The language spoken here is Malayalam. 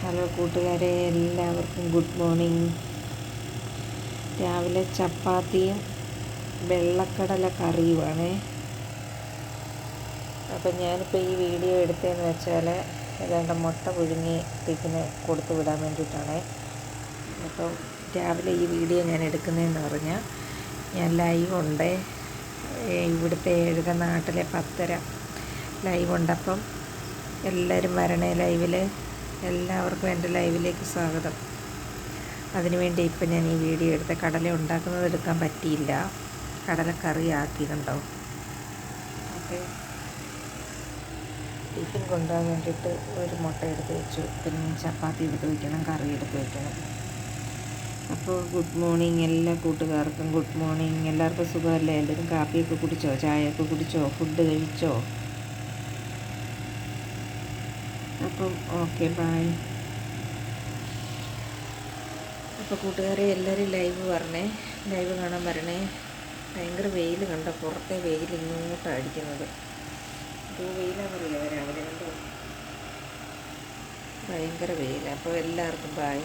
ഹലോ കൂട്ടുകാരെ എല്ലാവർക്കും ഗുഡ് മോർണിംഗ്. രാവിലെ ചപ്പാത്തിയും വെള്ളക്കടല കറിയുമാണ്. അപ്പം ഞാനിപ്പോൾ ഈ വീഡിയോ എടുത്തതെന്ന് വെച്ചാൽ ഏതാണ്ട് മുട്ട പുഴുങ്ങി ടിഫിന് കൊടുത്തു വിടാൻ വേണ്ടിയിട്ടാണേ. അപ്പം രാവിലെ ഈ വീഡിയോ ഞാൻ എടുക്കുന്നതെന്ന് പറഞ്ഞാൽ ഞാൻ ലൈവ് ഉണ്ട്. ഇവിടുത്തെ ഏഴര നാട്ടിലെ പത്തര ലൈവ് ഉണ്ടപ്പം എല്ലാവരും വരണേ ലൈവിൽ എല്ലാവർക്കും എന്റെ ലൈവിലേക്ക് സ്വാഗതം. അതിനുവേണ്ടി ഇപ്പം ഞാൻ ഈ വീഡിയോ എടുത്ത് കടല ഉണ്ടാക്കുന്നത് എടുക്കാൻ പറ്റിയില്ല. കടലക്കറി ആക്കി കണ്ടോ ഓക്കെ. ടിഫിൻ കൊണ്ടുപോകാൻ വേണ്ടിയിട്ട് ഒരു മുട്ട എടുത്ത് വെച്ചു. പിന്നെ ചപ്പാത്തി എടുത്ത് വയ്ക്കണം കറി എടുത്ത് വയ്ക്കണം അപ്പോൾ ഗുഡ് മോർണിംഗ് എല്ലാ കൂട്ടുകാർക്കും. Good morning. എല്ലാവർക്കും സുഖമല്ലേ? എല്ലാവരും കാപ്പിയൊക്കെ കുടിച്ചോ? ചായയൊക്കെ കുടിച്ചോ? ഫുഡ് കഴിച്ചോ? അപ്പം ഓക്കെ ബായ് അപ്പോൾ കൂട്ടുകാരെ എല്ലാവരും ലൈവ് വരണേ. ലൈവ് കാണാൻ വരണേ. ഭയങ്കര വെയിൽ കണ്ട? പുറത്തെ വെയിൽ ഇങ്ങോട്ടാണ് അടിക്കുന്നത്. ഇത് വെയിലാണെന്നറിയാം രാവിലെ കണ്ടോ? ഭയങ്കര വെയിൽ അപ്പോൾ എല്ലാവർക്കും ബായ്